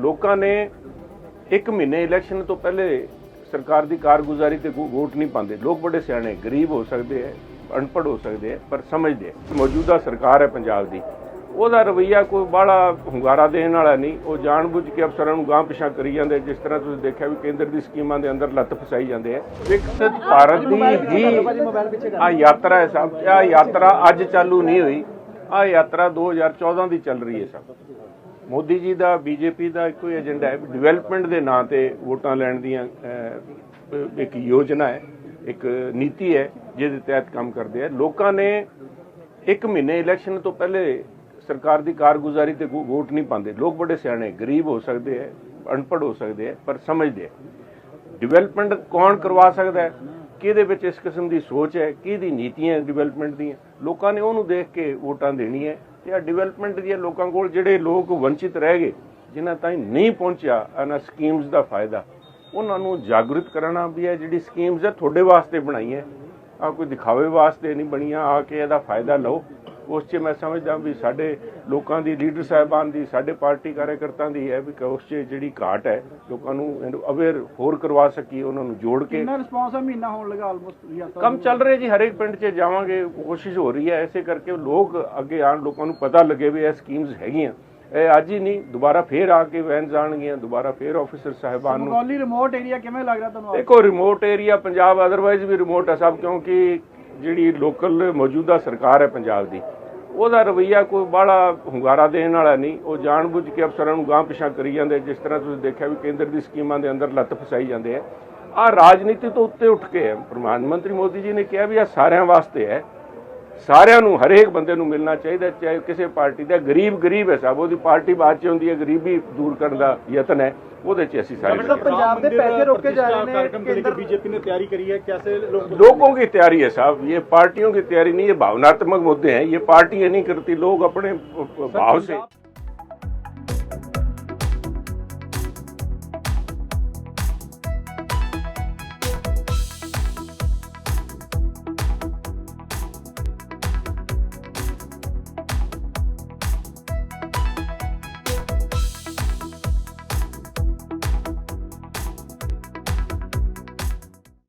ਲੋਕਾਂ ਨੇ ਇੱਕ ਮਹੀਨੇ ਇਲੈਕਸ਼ਨ ਤੋਂ ਪਹਿਲੇ ਸਰਕਾਰ ਦੀ ਕਾਰਗੁਜ਼ਾਰੀ ਤੇ ਵੋਟ ਨਹੀਂ ਪਾਉਂਦੇ। ਲੋਕ ਬੜੇ ਸਿਆਣੇ ਗਰੀਬ ਹੋ ਸਕਦੇ ਹੈ ਅਨਪੜ੍ਹ ਹੋ ਸਕਦੇ ਹੈ ਪਰ ਸਮਝਦੇ ਮੌਜੂਦਾ ਸਰਕਾਰ ਹੈ ਪੰਜਾਬ ਦੀ। ਉਹਦਾ ਰਵਈਆ ਕੋਈ ਬਾਹਲਾ ਹੁੰਗਾਰਾ ਦੇਣ ਵਾਲਾ ਨਹੀਂ। ਉਹ ਜਾਣਬੁੱਝ ਕੇ ਅਫਸਰਾਂ ਨੂੰ ਗਾਂਹ ਪਿਛਾਂ ਕਰੀ ਜਾਂਦੇ ਜਿਸ ਤਰ੍ਹਾਂ ਤੁਸੀਂ ਦੇਖਿਆ ਵੀ ਕੇਂਦਰ ਦੀ ਸਕੀਮਾਂ ਦੇ ਅੰਦਰ ਲੱਤ ਫਸਾਈ ਜਾਂਦੇ ਆ ਵਿਕਸਿਤ ਭਾਰਤ ਦੀ ਹੀ ਆ ਯਾਤਰਾ ਹੈ ਸਾਹਿਬ ਆ ਯਾਤਰਾ ਅੱਜ ਚਾਲੂ ਨਹੀਂ ਹੋਈ। ਆ ਯਾਤਰਾ 2014 ਦੀ ਚੱਲ ਰਹੀ ਹੈ ਸਾਹਿਬ ਮੋਦੀ ਜੀ ਦਾ, ਬੀਜੇਪੀ ਦਾ ਇੱਕੋ ਹੀ ਏਜੰਡਾ ਹੈ ਡਿਵੈਲਪਮੈਂਟ ਦੇ ਨਾਂ ਤੇ ਵੋਟਾਂ ਲੈਣ ਦੀਆਂ ਇੱਕ ਯੋਜਨਾ ਹੈ, ਇੱਕ ਨੀਤੀ ਹੈ, ਜਿਹਦੇ ਤਹਿਤ ਕੰਮ ਕਰਦੇ ਆ। ਲੋਕਾਂ ਨੇ ਇੱਕ ਮਹੀਨੇ ਇਲੈਕਸ਼ਨ ਤੋਂ ਪਹਿਲੇ ਸਰਕਾਰ ਦੀ ਕਾਰਗੁਜ਼ਾਰੀ ਤੇ ਵੋਟ ਨਹੀਂ ਪਾਉਂਦੇ। ਲੋਕ ਬੜੇ ਸਿਆਣੇ, ਗਰੀਬ ਹੋ ਸਕਦੇ ਹੈ, ਅਨਪੜ੍ਹ ਹੋ ਸਕਦੇ ਹੈ, ਪਰ ਸਮਝਦੇ ਹੈ। ਡਿਵੈਲਪਮੈਂਟ ਕੌਣ ਕਰਵਾ ਸਕਦਾ ਹੈ? ਕਿਹਦੇ ਵਿੱਚ ਇਸ ਕਿਸਮ ਦੀ ਸੋਚ ਹੈ? ਕਿਹਦੀ ਨੀਤੀਆਂ ਡਿਵੈਲਪਮੈਂਟ ਦੀਆਂ? ਲੋਕਾਂ ਨੇ ਉਹਨੂੰ ਦੇਖ ਕੇ ਵੋਟਾਂ ਦੇਣੀ ਹੈ। ਤੇ ਆ ਡਿਵੈਲਪਮੈਂਟ ਦੀਆਂ ਲੋਕਾਂ ਕੋਲ ਜਿਹੜੇ ਲੋਕ ਵੰਚਿਤ ਰਹਿ ਗਏ, ਜਿਨ੍ਹਾਂ ਤਾਈਂ ਨਹੀਂ ਪਹੁੰਚਿਆ, ਇਹਨਾਂ ਸਕੀਮਸ ਦਾ ਫਾਇਦਾ, ਉਹਨਾਂ ਨੂੰ ਜਾਗਰੂਕ ਕਰਨਾ ਵੀ ਹੈ, ਜਿਹੜੀ ਸਕੀਮਸ ਹੈ ਤੁਹਾਡੇ ਵਾਸਤੇ ਬਣਾਈ ਹੈ। ਆ ਕੋਈ ਦਿਖਾਵੇ ਵਾਸਤੇ ਨਹੀਂ ਬਣੀਆਂ ਆ ਕੇ ਇਹਦਾ ਫਾਇਦਾ ਲਓ। ਉਸ 'ਚ ਮੈਂ ਸਮਝਦਾ ਵੀ ਸਾਡੇ ਲੋਕਾਂ ਦੀ ਲੀਡਰ ਸਾਹਿਬਾਨ ਦੀ ਸਾਡੇ ਪਾਰਟੀ ਕਾਰਜਕਰਤਾਆਂ ਦੀ ਹੈ ਵੀ ਉਸ 'ਚ ਜਿਹੜੀ ਘਾਟ ਹੈ ਲੋਕਾਂ ਨੂੰ ਅਵੇਅਰ ਹੋਰ ਕਰਵਾ ਸਕੀ ਉਹਨਾਂ ਨੂੰ ਜੋੜ ਕੇ। ਕਿੰਨਾ ਰਿਸਪੌਂਸ ਹੈ ਮਹੀਨਾ ਹੋਣ ਲੱਗਾ ਆਲਮੋਸਟ ਕੰਮ ਚੱਲ ਰਿਹਾ ਜੀ ਹਰੇਕ ਪਿੰਡ 'ਚ ਜਾਵਾਂਗੇ ਕੋਸ਼ਿਸ਼ ਹੋ ਰਹੀ ਹੈ ਐਸੇ ਕਰਕੇ ਲੋਕ ਅੱਗੇ ਆਣ ਲੋਕਾਂ ਨੂੰ ਪਤਾ ਲੱਗੇ ਵੀ ਇਹ ਸਕੀਮਸ ਹੈਗੀਆਂ। ਇਹ ਅੱਜ ਹੀ ਨਹੀਂ ਦੁਬਾਰਾ ਫੇਰ ਆ ਕੇ ਵੈਨਸ ਆਣਗੀਆਂ ਦੁਬਾਰਾ ਫੇਰ ਆਫੀਸਰ ਸਾਹਿਬਾਨ ਨੂੰ। ਬੰਗਾਲੀ ਰਿਮੋਟ ਏਰੀਆ ਕਿਵੇਂ ਲੱਗ ਰਿਹਾ ਤੁਹਾਨੂੰ? ਦੇਖੋ ਰਿਮੋਟ ਏਰੀਆ ਪੰਜਾਬ ਅਦਰਵਾਈਜ਼ ਵੀ ਰਿਮੋਟ ਹੈ ਸਭ ਕਿਉਂਕਿ ਜਿਹੜੀ ਲੋਕਲ ਮੌਜੂਦਾ ਸਰਕਾਰ ਹੈ ਪੰਜਾਬ ਦੀ ਉਹਦਾ ਰਵਈਆ ਕੋਈ ਬਾਹਲਾ ਹੁੰਗਾਰਾ ਦੇਣ ਵਾਲਾ ਨਹੀਂ। ਉਹ ਜਾਣਬੁੱਝ ਕੇ ਅਫਸਰਾਂ ਨੂੰ ਗਾਂਹ ਪਿਛਾਂ ਕਰੀ ਜਾਂਦੇ। ਜਿਸ ਤਰ੍ਹਾਂ ਤੁਸੀਂ ਦੇਖਿਆ ਵੀ ਕੇਂਦਰ ਦੀ ਸਕੀਮਾਂ ਦੇ ਅੰਦਰ ਲੱਤ ਫਸਾਈ ਜਾਂਦੇ ਆ। ਆ ਰਾਜਨੀਤੀ ਤੋਂ ਉੱਤੇ ਉੱਠ ਕੇ ਹੈ। ਪ੍ਰਧਾਨ ਮੰਤਰੀ ਮੋਦੀ ਜੀ ਨੇ ਕਿਹਾ ਵੀ ਆ ਸਾਰਿਆਂ ਵਾਸਤੇ ਹੈ। ਸਾਰਿਆਂ ਨੂੰ ਹਰੇਕ ਬੰਦੇ ਨੂੰ ਮਿਲਣਾ ਚਾਹੀਦਾ ਚਾਹੇ ਕਿਸੇ ਪਾਰਟੀ ਦਾ ਗਰੀਬ ਗਰੀਬ ਹੈ ਸਭ ਉਹਦੀ ਪਾਰਟੀ ਬਾਅਦ ਚ ਹੁੰਦੀ ਹੈ ਗਰੀਬੀ ਦੂਰ ਕਰਨ ਦਾ ਯਤਨ ਹੈ ਉਹਦੇ ਚ ਅਸੀਂ ਸਾਰੇ ਲੱਗੇ। ਪੰਜਾਬ ਦੇ ਪੈਸੇ ਰੋਕੇ ਜਾ ਰਹੇ ਨੇ कार्यक्रम के लेकर ਕੇਂਦਰ बीजेपी ने तैयारी करी है कैसे लोग लोगों की तैयारी है साहब ये पार्टियों की तैयारी नहीं ये भावनात्मक मुद्दे हैं ये पार्टियां नहीं करती लोग अपने भाव से